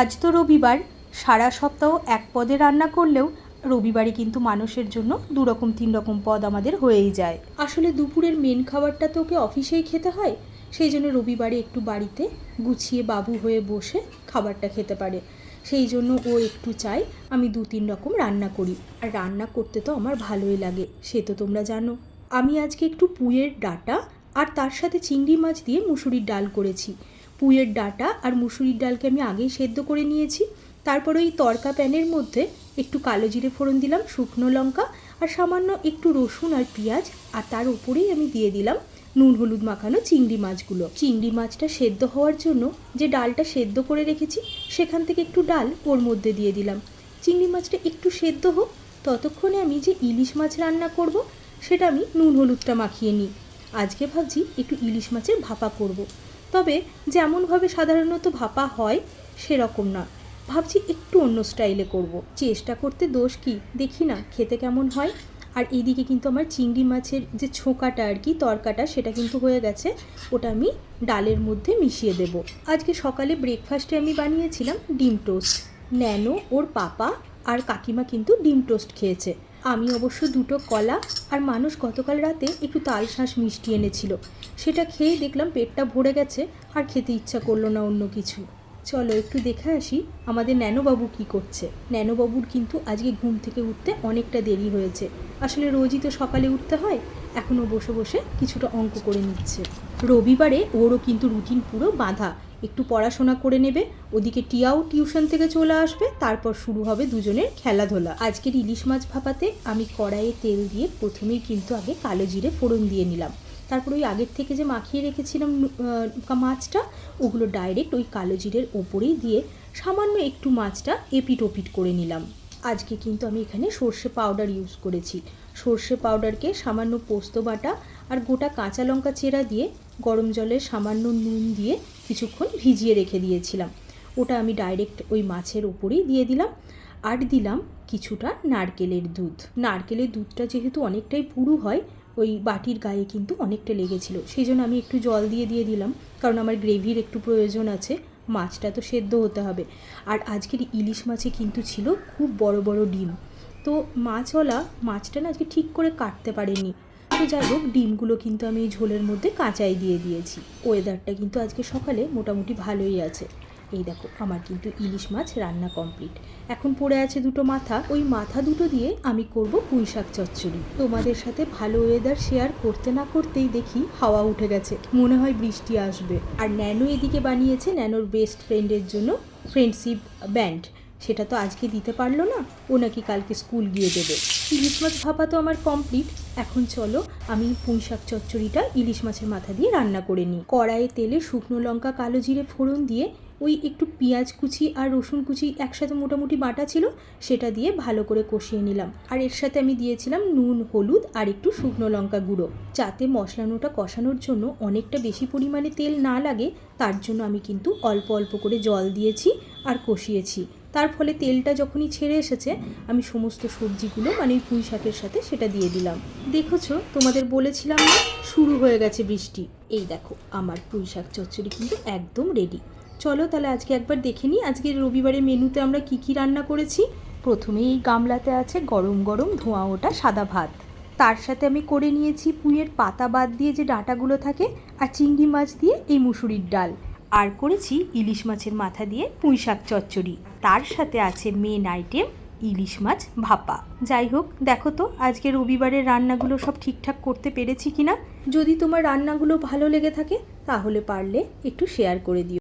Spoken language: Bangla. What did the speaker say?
আজ তো রবিবার, সারা সপ্তাহ এক পদে রান্না করলেও রবিবারে কিন্তু মানুষের জন্য দু রকম তিন রকম পদ আমাদের হয়েই যায়। আসলে দুপুরের মেন খাবারটা তো ওকে অফিসেই খেতে হয়, সেই জন্য রবিবারে একটু বাড়িতে গুছিয়ে বাবু হয়ে বসে খাবারটা খেতে পারে। সেই জন্য ও একটু চাই আমি দু, তিন রকম রান্না করি। আর রান্না করতে তো আমার ভালোই লাগে, সে তো তোমরা জানো। আমি আজকে একটু পুঁয়ের ডাটা আর তার সাথে চিংড়ি মাছ দিয়ে মুসুরির ডাল করেছি। পুঁয়ের ডাটা আর মুসুরির ডালকে আমি আগেই সেদ্ধ করে নিয়েছি। তারপর ওই তড়কা প্যানের মধ্যে একটু কালো জিরে ফোড়ন দিলাম, শুকনো লঙ্কা আর সামান্য একটু রসুন আর পেঁয়াজ আর তার উপরেই আমি দিয়ে দিলাম নুন, হলুদ মাখানো চিংড়ি মাছগুলো। চিংড়ি মাছটা সেদ্ধ হওয়ার জন্য যে ডালটা সেদ্ধ করে রেখেছি, সেখান থেকে একটু ডাল ওর মধ্যে দিয়ে দিলাম। চিংড়ি মাছটা একটু সেদ্ধ হোক, ততক্ষণে আমি যে ইলিশ মাছ রান্না করব, সেটা আমি নুন, হলুদটা মাখিয়ে নিই। আজকে ভাবছি একটু ইলিশ মাছের ভাপা করব। তবে যেমনভাবে সাধারণত ভাপা হয়, সেরকম না ভাবছি একটু অন্য স্টাইলে করব। চেষ্টা করতে দোষ কি? দেখি না, খেতে কেমন হয়? আর এইদিকে কিন্তু আমার চিংড়ি মাছের যে ছোকাটা আর কি, তরকাটা, সেটা কিন্তু হয়ে গেছে। ওটা আমি ডালের মধ্যে মিশিয়ে দেব। আজকে সকালে ব্রেকফাস্টে আমি বানিয়েছিলাম ডিম টোস্ট। ন্যানো ওর পাপা আর কাকিমা কিন্তু ডিম টোস্ট খেয়েছে। আমি অবশ্য দুটো কলা আর মানুষ গতকাল রাতে একটু তাল শাঁস মিষ্টি এনেছিল। সেটা খেয়ে দেখলাম পেটটা ভরে গেছে আর খেতে ইচ্ছা করল না অন্য কিছু। চলো একটু দেখে আসি আমাদের ন্যানোবাবু কি করছে। ন্যানোবাবুর কিন্তু আজকে ঘুম থেকে উঠতে অনেকটা দেরি হয়েছে। আসলে রোজই তো সকালে উঠতে হয়। এখনও বসে বসে কিছুটা অঙ্ক করে নিচ্ছে। রবিবারে ওরও কিন্তু রুটিন পুরো বাঁধা। একটু পড়াশোনা করে নেবে, ওদিকে টিয়াও টিউশন থেকে চলে আসবে, তারপর শুরু হবে দুজনের খেলাধুলা। আজকের ইলিশ মাছ ভাপাতে আমি কড়াইয়ে তেল দিয়ে প্রথমেই কিন্তু আগে কালো জিরে ফোড়ন দিয়ে নিলাম। তারপর ওই আগের থেকে যে মাখিয়ে রেখেছিলাম মাছটা, ওগুলো ডাইরেক্ট ওই কালো জিরের ওপরেই দিয়ে সামান্য একটু মাছটা এপিট ওপিট করে নিলাম। আজকে কিন্তু আমি এখানে সর্ষে পাউডার ইউজ করেছি। সর্ষে পাউডারকে সামান্য পোস্ত বাটা আর গোটা কাঁচা লঙ্কা চেরা দিয়ে গরম জলে সামান্য নুন দিয়ে কিছুক্ষণ ভিজিয়ে রেখে দিয়েছিলাম। ওটা আমি ডাইরেক্ট ওই মাছের ওপরেই দিয়ে দিলাম আর দিলাম কিছুটা নারকেলের দুধ। নারকেলের দুধটা যেহেতু অনেকটাই পুরু হয়, ওই বাটির গায়ে কিন্তু অনেকটা লেগেছিল। সেই জন্য আমি একটু জল দিয়ে দিয়ে দিলাম, কারণ আমার গ্রেভির একটু প্রয়োজন আছে। মাছটা তো সেদ্ধ হতে হবে। আর আজকের ইলিশ মাছে কিন্তু ছিল খুব বড় বড় ডিম। তো মাছওয়ালা মাছটা না আজকে ঠিক করে কাটতে পারেনি। তো যাই হোক, ডিমগুলো কিন্তু আমি এই ঝোলের মধ্যে কাঁচাই দিয়ে দিয়েছি। ওয়েদারটা কিন্তু আজকে সকালে মোটামুটি ভালোই আছে। এই দেখো, আমার কিন্তু ইলিশ মাছ রান্না কমপ্লিট এখন পড়ে আছে দুটো মাথা, ওই মাথা দুটো দিয়ে আমি করব পুঁই শাক চচ্চড়ি। তোমাদের সাথে ভালো ওয়েদার শেয়ার করতে না করতেই দেখি হাওয়া উঠে গেছে, মনে হয় বৃষ্টি আসবে। আর ন্যানো এদিকে বানিয়েছে ন্যানোর বেস্ট ফ্রেন্ডের জন্য ফ্রেন্ডশিপ ব্যান্ড সেটা তো আজকে দিতে পারল না, ও নাকি কালকে স্কুল গিয়ে দেবে। ইলিশ মাছ ভাপা তো আমার কমপ্লিট এখন চলো, আমি পুঁই শাক চচ্চড়িটা ইলিশ মাছের মাথা দিয়ে রান্না করে নিই। কড়াইয়ে তেলে শুকনো লঙ্কা, কালো জিরে, ফোড়ন দিয়ে ওই একটু পেঁয়াজ কুচি আর রসুন কুচি একসাথে মোটামুটি বাটা ছিল, সেটা দিয়ে ভালো করে কষিয়ে নিলাম। আর এর সাথে আমি দিয়েছিলাম নুন, হলুদ আর একটু শুকনো লঙ্কা গুঁড়ো। যাতে মশলানোটা কষানোর জন্য অনেকটা বেশি পরিমাণে তেল না লাগে, তার জন্য আমি কিন্তু অল্প অল্প করে জল দিয়েছি আর কষিয়েছি। তার ফলে তেলটা যখনই ছেড়ে এসেছে, আমি সমস্ত সবজিগুলো মানে ওই পুঁই শাকের সাথে সেটা দিয়ে দিলাম। দেখেছ? তোমাদের বলেছিলাম শুরু হয়ে গেছে বৃষ্টি। এই দেখো, আমার পুঁই শাক চচ্চড়ি কিন্তু একদম রেডি চলো তাহলে আজকে একবার দেখে নিই। আজকে রবিবারের মেনুতে আমরা কি কি রান্না করেছি। প্রথমে এই গামলাতে আছে গরম গরম ধোঁয়া ওটা সাদা ভাত। তার সাথে আমি করে নিয়েছি পুঁয়ের পাতা বাদ দিয়ে যে ডাঁটাগুলো থাকে আর চিংড়ি মাছ দিয়ে এই মুসুরির ডাল। আর করেছি ইলিশ মাছের মাথা দিয়ে পুঁই শাক চচ্চড়ি। তার সাথে আছে মেন আইটেম ইলিশ মাছ ভাপা। যাই হোক, দেখো তো আজকে রবিবারের রান্নাগুলো সব ঠিকঠাক করতে পেরেছি কিনা? যদি তোমার রান্নাগুলো ভালো লেগে থাকে, তাহলে পারলে একটু শেয়ার করে দিও।